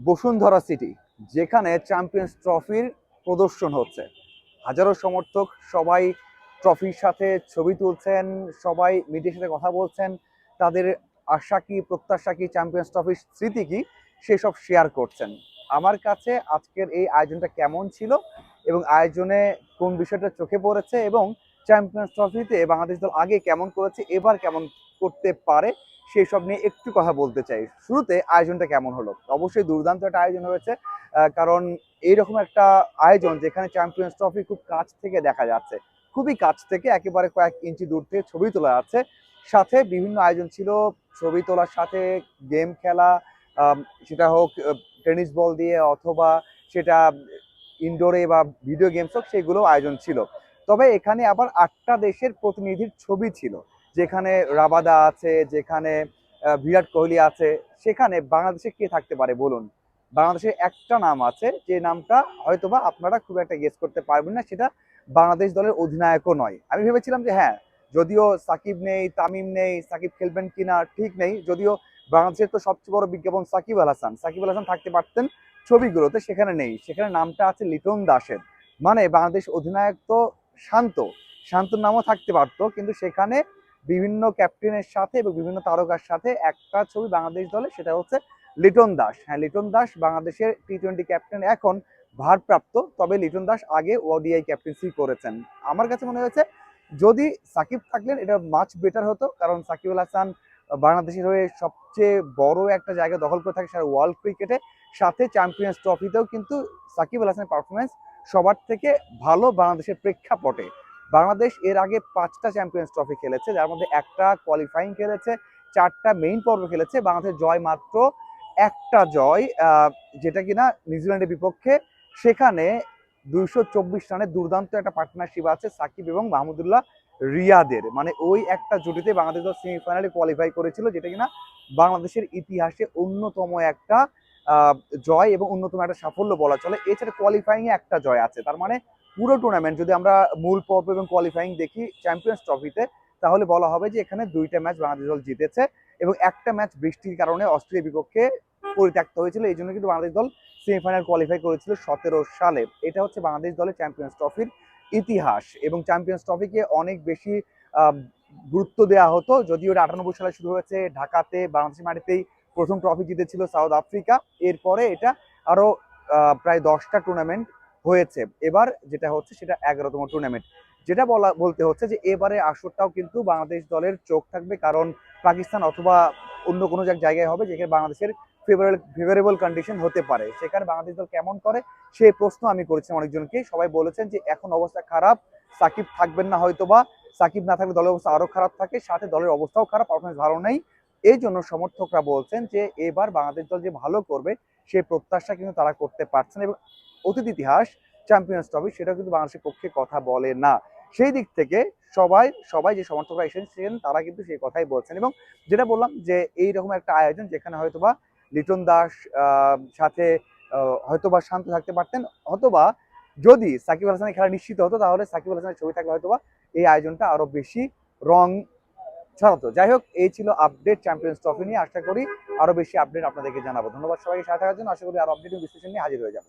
Bashundhara city, যেখানে champions ট্রফির প্রদর্শন হচ্ছে। হাজারো সমর্থক সবাই ট্রফির সাথে ছবি তুলছেন, সবাই মিডিয়ার সাথে কথা বলছেন। তাদের আশা কি, প্রত্যাশা কি চ্যাম্পিয়ন্স ট্রফির স্মৃতি কি, সেসব শেয়ার করছেন। আমার কাছে আজকের এই আয়োজনটা কেমন ছিল এবং আয়োজনে কোন বিষয়টা চোখে পড়েছে এবং চ্যাম্পিয়ন্স ট্রফিতে বাংলাদেশ দল আগে কেমন করেছে, এবার কেমন করতে পারে সেই সব নিয়ে একটু কথা বলতে চাই। শুরুতে আয়োজনটা কেমন হলো? অবশ্যই দুর্দান্ত একটা আয়োজন হয়েছে কারণ এইরকম একটা আয়োজন যেখানে চ্যাম্পিয়ন্স ট্রফি খুব কাছ থেকে দেখা যাচ্ছে, খুবই কাছ থেকে, একেবারে কয়েক ইঞ্চি দূর থেকে ছবি তোলা যাচ্ছে। সাথে বিভিন্ন আয়োজন ছিল, ছবি তোলার সাথে গেম খেলা সেটা হোক টেনিস বল দিয়ে অথবা সেটা ইনডোরে বা ভিডিও গেমস হোক সেগুলো আয়োজন ছিল। তবে এখানে আবার আটটা দেশের প্রতিনিধির ছবি ছিল। যেখানে রাবাদা আছে, যেখানে বিরাট কোহলি আছে, সেখানে বাংলাদেশে কে থাকতে পারে বলুন? বাংলাদেশের একটা নাম আছে, যে নামটা হয়তোবা আপনারা খুব একটা গেস করতে পারবেন না, সেটা বাংলাদেশ দলের অধিনায়কও নয়। আমি ভেবেছিলাম যে হ্যাঁ যদিও সাকিব নেই, তামিম নেই, সাকিব খেলবেন কিনা ঠিক নেই, যদিও বাংলাদেশের তো সবচেয়ে বড় বিজ্ঞাপন সাকিব আল হাসান। সাকিব আল হাসান থাকতে পারতেন ছবিগুলোতে, সেখানে নেই। সেখানে নামটা আছে লিটন দাসের। মানে বাংলাদেশ অধিনায়ক তো শান্ত। শান্তর নামও থাকতে পারতো, কিন্তু সেখানে বিভিন্ন ক্যাপ্টেনের সাথে এবং বিভিন্ন তারকার সাথে একটা ছবি বাংলাদেশ দলে, সেটা হচ্ছে লিটন দাস। হ্যাঁ লিটন দাস বাংলাদেশের টি টোয়েন্টি ক্যাপ্টেন এখন ভারপ্রাপ্ত। তবে লিটন দাস আগে ওডিআই ক্যাপ্টেন্সি করেছেন। আমার কাছে মনে হয়েছে, যদি সাকিব থাকলেন, এটা মাছ বেটার হতো। কারণ সাকিব আল হাসান বাংলাদেশের হয়ে সবচেয়ে বড় একটা জায়গা দখল করে থাকে সারা ওয়ার্ল্ড ক্রিকেটে সাথে চ্যাম্পিয়ন্স ট্রফিতেও কিন্তু সাকিব আল হাসানের পারফরমেন্স সবার থেকে ভালো বাংলাদেশের প্রেক্ষাপটে। বাংলাদেশ এর আগে পাঁচটা চ্যাম্পিয়ন্স ট্রফি খেলেছে, যার মধ্যে একটা কোয়ালিফাইং খেলেছে, চারটা মেইন পর্ব খেলেছে, বাংলাদেশের জয় মাত্র একটা জয় যেটা কিনা নিউজিল্যান্ডের বিপক্ষে। সেখানে দুইশো চব্বিশ রানের দুর্দান্ত একটা পার্টনারশিপ আছে সাকিব এবং মাহমুদুল্লাহ রিয়াদের। মানে ওই একটা জুটিতে বাংলাদেশ সেমিফাইনালে কোয়ালিফাই করেছিল, যেটা কিনা বাংলাদেশের ইতিহাসে অন্যতম একটা জয় এবং অন্যতম একটা সাফল্য বলা চলে। এছাড়া কোয়ালিফাইং এ একটা জয় আছে। তার মানে পুরো টুর্নামেন্ট যদি আমরা মূল পর্ব এবং কোয়ালিফাইং দেখি চ্যাম্পিয়ন্স ট্রফিতে তাহলে বলা হবে যে এখানে দুইটা ম্যাচ বাংলাদেশ দল জিতেছে এবং একটা ম্যাচ বৃষ্টির কারণে অস্ট্রেলিয়ার বিপক্ষে পরিত্যক্ত হয়েছিল। এই জন্য কিন্তু বাংলাদেশ দল সেমিফাইনাল কোয়ালিফাই করেছিল সতেরো সালে। এটা হচ্ছে বাংলাদেশ দলের চ্যাম্পিয়ন্স ট্রফির ইতিহাস এবং চ্যাম্পিয়ন্স ট্রফিকে অনেক বেশি গুরুত্ব দেওয়া হতো। যদিও এটা আটানব্বই সালে শুরু হয়েছে ঢাকাতে, বাংলাদেশের মাটিতেই প্রথম ট্রফি জিতেছিল সাউথ আফ্রিকা। এরপরে এটা আরও আহ, প্রায় দশটা টুর্নামেন্ট হয়েছে। এবার যেটা হচ্ছে সেটা এগারোতম টুর্নামেন্ট যেটা বলা বলতে হচ্ছে যে এবারে আসরটাও কিন্তু বাংলাদেশ দলের চোখ থাকবে কারণ পাকিস্তান অথবা অন্য কোনো এক জায়গায় হবে যেখানে বাংলাদেশের ফেভারেবল ফেভারেবল কন্ডিশন হতে পারে। সেখানে বাংলাদেশ দল কেমন করে সেই প্রশ্ন আমি করেছিলাম অনেকজনকে। সবাই বলেছেন যে এখন অবস্থা খারাপ সাকিব থাকবেন না হয়তোবা। সাকিব না থাকলে দলের অবস্থা আরও খারাপ থাকে সাথে দলের অবস্থাও খারাপ পারফরমেন্স ভালো নেই। এই জন্য সমর্থকরা বলছেন যে এবার বাংলাদেশ দল যে ভালো করবে, সেই প্রত্যাশা কিন্তু তারা করতে পারছেন এবং অতীত ইতিহাস চ্যাম্পিয়ন্স ট্রফি সেটা কিন্তু বাংলাদেশের পক্ষে কথা বলে না। সেই দিক থেকে সবাই সবাই যে সমর্থকরা এসেছেন, তারা কিন্তু সেই কথাই বলছেন এবং যেটা বললাম যে এই রকম একটা আয়োজন যেখানে হয়তোবা লিটন দাস সাথে হয়তোবা শান্ত থাকতে পারতেন, অথবা যদি সাকিব আল হাসানের খেলা নিশ্চিত হতো, তাহলে সাকিব আল হাসানের ছবি থাকলে হয়তোবা এই আয়োজনটা আরও বেশি রং ছড়াতো যাই হোক, এই ছিল আপডেট চ্যাম্পিয়ন্স ট্রফি নিয়ে। আশা করি আরও বেশি আপডেট আপনাদেরকে জানাব। ধন্যবাদ সবাইকে, সাথে থাকার জন্য আশা করি আরও আপডেট বিশ্লেষণ নিয়ে হাজির হয়ে যাব।